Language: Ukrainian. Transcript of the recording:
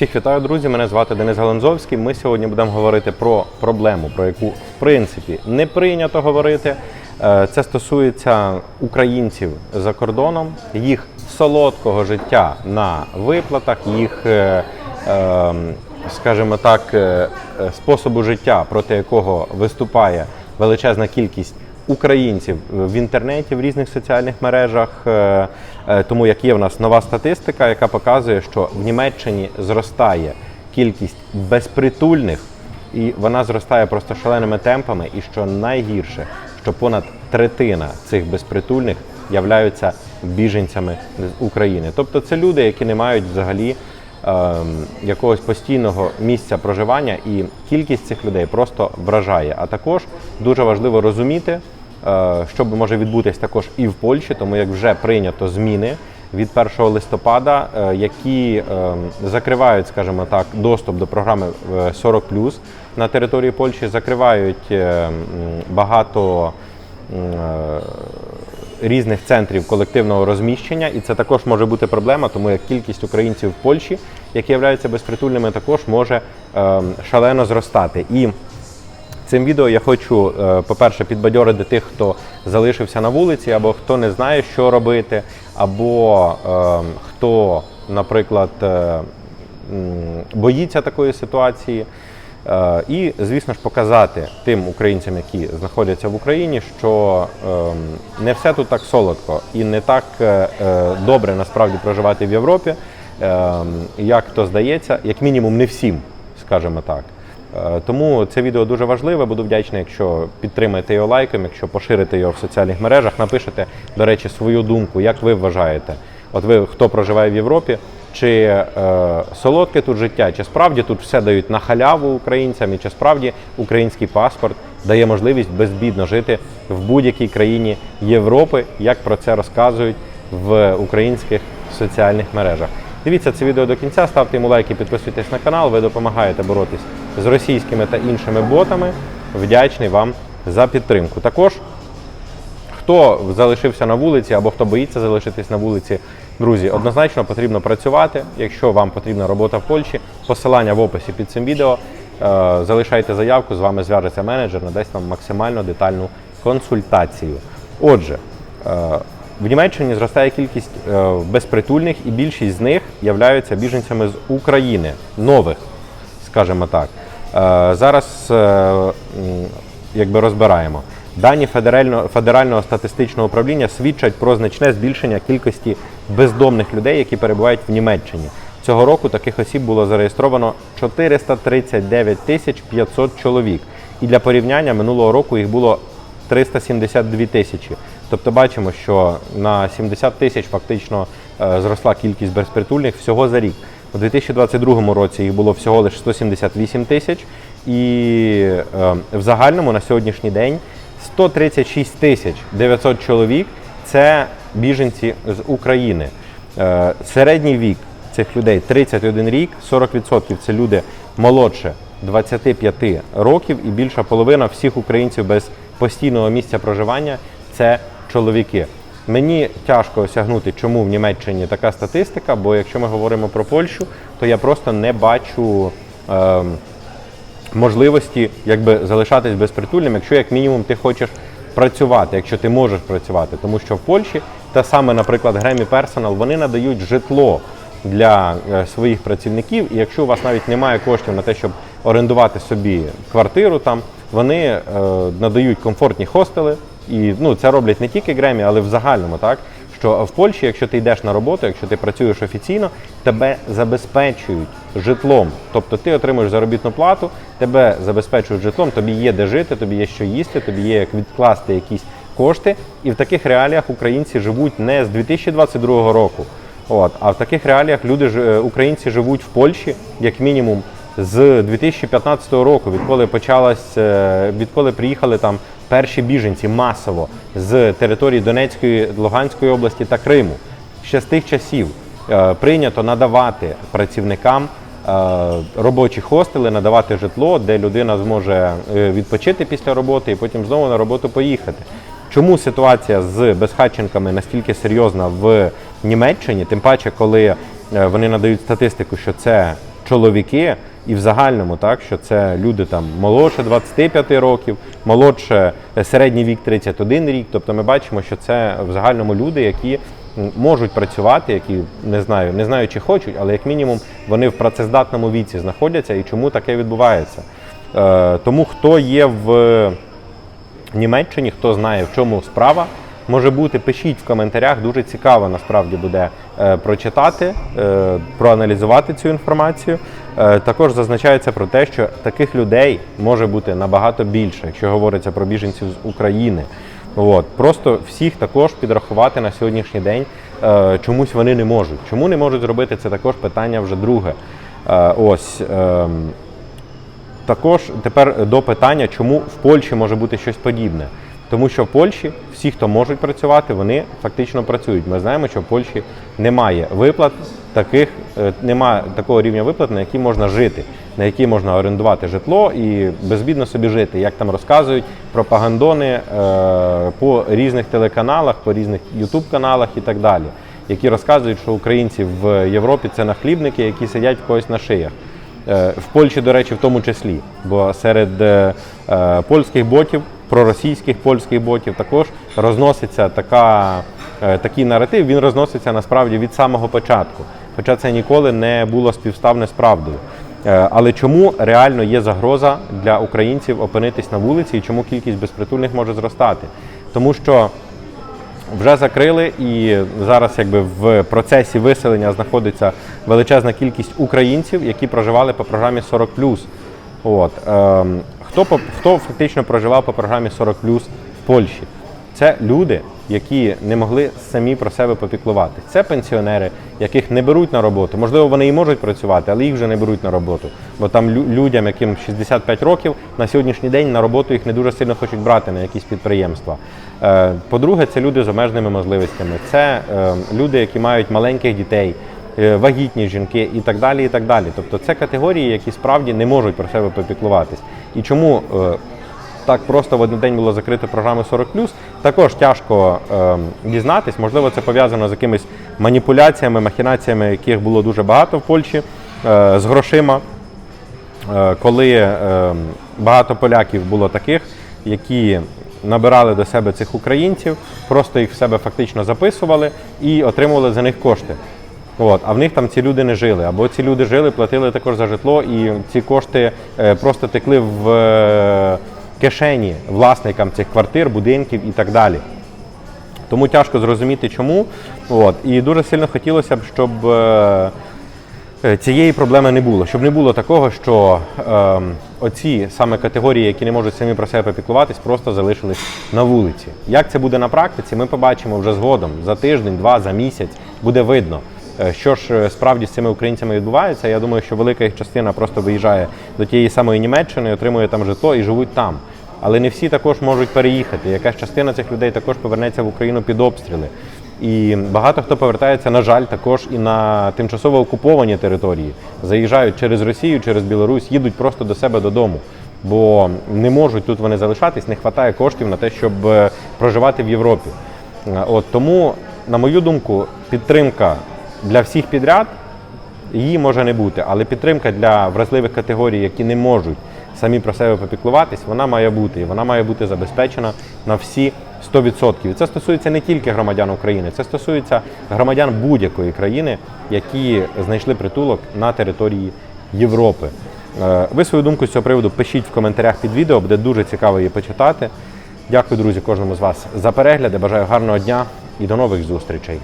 Всіх вітаю, друзі. Мене звати Денис Галанзовський. Ми сьогодні будемо говорити про проблему, про яку в принципі не прийнято говорити. Е, Це стосується українців за кордоном, їх солодкого життя на виплатах, їх, е, е, скажімо так, способу життя, проти якого виступає величезна кількість українців в інтернеті, в різних соціальних мережах. Е, е, Тому як є в нас нова статистика, яка показує, що в Німеччині зростає кількість безпритульних, і вона зростає просто шаленими темпами. І що найгірше, що понад третина цих безпритульних являються біженцями з України. Тобто це люди, які не мають взагалі ем, якогось постійного місця проживання, і кількість цих людей просто вражає. А також дуже важливо розуміти, що може відбутись також і в Польщі, тому як вже прийнято зміни від 1 листопада, е, які ем, закривають, скажімо так, доступ до програми е, 40+, на території Польщі, закривають е, багато е, різних центрів колективного розміщення, і це також може бути проблема, тому як кількість українців в Польщі, які являються безпритульними, також може е, шалено зростати. І Цим відео я хочу, е, по-перше, підбадьорити тих, хто залишився на вулиці, або хто не знає, що робити, або е, хто, наприклад, е, боїться такої ситуації. Е, І, звісно ж, показати тим українцям, які знаходяться в Україні, що ем, не все тут так солодко і не так добре насправді проживати в Європі, ем, як то здається, як мінімум, не всім, скажімо так. Е, Тому це відео дуже важливе. Буду вдячний, якщо підтримаєте його лайком, якщо поширите його в соціальних мережах, напишете, до речі, свою думку, як ви вважаєте. От ви хто проживає в Європі, чи е, солодке тут життя, чи справді тут все дають на халяву українцям, і чи справді український паспорт дає можливість безбідно жити в будь-якій країні Європи, як про це розказують в українських соціальних мережах. Дивіться це відео до кінця, ставте йому лайки, підписуйтесь на канал. Ви допомагаєте боротись з російськими та іншими ботами. Вдячний вам за підтримку. Також хто залишився на вулиці або хто боїться залишитись на вулиці, друзі, однозначно потрібно працювати. Якщо вам потрібна робота в Польщі, посилання в описі під цим відео. Е, Залишайте заявку, з вами зв'яжеться менеджер, надасть вам максимально детальну консультацію. Отже, е, в Німеччині зростає кількість е, безпритульних, і більшість з них являються біженцями з України, нових, скажімо так. Е, Зараз е, якби розбираємо. Дані Федерального, Федерального статистичного управління свідчать про значне збільшення кількості бездомних людей, які перебувають в Німеччині. Цього року таких осіб було зареєстровано 439 тисяч 500 чоловік. І для порівняння минулого року їх було 372 тисячі. Тобто бачимо, що на 70 тисяч фактично е, зросла кількість безпритульних всього за рік. У 2022 році їх було всього лише 178 тисяч, і е, в загальному на сьогоднішній день 136 тисяч 900 чоловік це біженці з України. Е, Середній вік цих людей 31 рік, 40% це люди молодше 25 років, і більша половина всіх українців без постійного місця проживання це чоловіки. Мені тяжко осягнути, чому в Німеччині така статистика, бо якщо ми говоримо про Польщу, то я просто не бачу. ем, можливості якби залишатись безпритульним, якщо як мінімум ти хочеш працювати, якщо ти можеш працювати. Тому що в Польщі та саме, наприклад, Гремі Персонал, вони надають житло для е, своїх працівників, і якщо у вас навіть немає коштів на те, щоб орендувати собі квартиру там, вони е, надають комфортні хостели. І ну, це роблять не тільки Гремі, але в загальному, так? що в Польщі, якщо ти йдеш на роботу, якщо ти працюєш офіційно, тебе забезпечують житлом. Тобто ти отримуєш заробітну плату, тебе забезпечують житлом, тобі є де жити, тобі є що їсти, тобі є як відкласти якісь кошти. І в таких реаліях українці живуть не з 2022 року. От, а в таких реаліях люди ж- е, українці живуть в Польщі як мінімум з 2015 року, відколи почалась, е, відколи приїхали там перші біженці масово з території Донецької, Луганської області та Криму. Ще з тих часів е, прийнято надавати працівникам е, робочі хостели, надавати житло, де людина зможе е, відпочити після роботи і потім знову на роботу поїхати. Чому ситуація з безхатченками настільки серйозна в Німеччині? Тим паче, коли вони надають статистику, що це чоловіки, і в загальному, так, що це люди там молодше 25 років, молодше е, середній вік 31 рік. Тобто ми бачимо, що це в загальному люди, які можуть працювати, які не знаю, не знаю, чи хочуть, але як мінімум вони в працездатному віці знаходяться і чому таке відбувається. Е, тому хто є в Німеччині, хто знає, в чому справа, може бути, пишіть в коментарях. Дуже цікаво насправді буде е, прочитати, е, проаналізувати цю інформацію. Е, також зазначається про те, що таких людей може бути набагато більше, якщо говориться про біженців з України. От. Просто всіх також підрахувати на сьогоднішній день е, чомусь вони не можуть. Чому не можуть зробити це також питання вже друге. Е, ось. ем, також тепер до питання, чому в Польщі може бути щось подібне. Тому що в Польщі всі, хто можуть працювати, вони фактично працюють. Ми знаємо, що в Польщі немає виплат таких, е, немає такого рівня виплат, на які можна жити, на які можна орендувати житло і безбідно собі жити. Як там розказують пропагандони е, по різних телеканалах, по різних ютуб-каналах і так далі, які розказують, що українці в Європі це нахлібники, які сидять в когось на шиях. Е, В Польщі, до речі, в тому числі, бо серед польських ботів, проросійських польських ботів також розноситься така, е, такий наратив. Він розноситься насправді від самого початку. Хоча це ніколи не було співставне з правдою. Е, Але чому реально є загроза для українців опинитись на вулиці і чому кількість безпритульних може зростати? Тому що вже закрили, і зараз якби в процесі виселення знаходиться величезна кількість українців, які проживали по програмі 40+. От ем, хто по хто фактично проживав по програмі 40+, в Польщі? Це люди, які не могли самі про себе попіклувати. Це пенсіонери, яких не беруть на роботу. Можливо, вони і можуть працювати, але їх вже не беруть на роботу. Бо там лю- людям, яким 65 років, на сьогоднішній день на роботу їх не дуже сильно хочуть брати на якісь підприємства. Е, По-друге, це люди з обмеженими можливостями. Це е, люди, які мають маленьких дітей, вагітні жінки і так далі. і так далі. Тобто це категорії, які справді не можуть про себе попіклуватись. І чому е, так просто в один день було закрито програми 40+, також тяжко е, дізнатись. Можливо, це пов'язано з якимись маніпуляціями, махінаціями, яких було дуже багато в Польщі, е, з грошима. Е, коли е, багато поляків було таких, які набирали до себе цих українців, просто їх в себе фактично записували і отримували за них кошти. От, а в них там ці люди не жили. Або ці люди жили, платили також за житло, і ці кошти е, просто текли в е, кишені власникам цих квартир, будинків і так далі. Тому тяжко зрозуміти, чому. От. І дуже сильно хотілося б, щоб е, цієї проблеми не було. Щоб не було такого, що е, оці саме категорії, які не можуть самі про себе попіклуватись, просто залишились на вулиці. Як це буде на практиці, ми побачимо вже згодом за тиждень, два, за місяць буде видно. Е, Що ж е, справді з цими українцями відбувається? Я думаю, що велика їх частина просто виїжджає до тієї самої Німеччини, отримує там житло і живуть там. Але не всі також можуть переїхати. Якась частина цих людей також повернеться в Україну під обстріли. І багато хто повертається, на жаль, також і на тимчасово окуповані території. Заїжджають через Росію, через Білорусь, їдуть просто до себе додому. Бо не можуть тут вони залишатись, не вистачає коштів на те, щоб е, проживати в Європі. От тому, на мою думку, підтримка для всіх підряд її може не бути, але підтримка для вразливих категорій, які не можуть самі про себе попіклуватись, вона має бути. І вона має бути забезпечена на всі 100%. І це стосується не тільки громадян України, це стосується громадян будь-якої країни, які знайшли притулок на території Європи. Е, Ви свою думку з цього приводу пишіть в коментарях під відео, буде дуже цікаво її почитати. Дякую, друзі, кожному з вас за перегляди. Бажаю гарного дня і до нових зустрічей.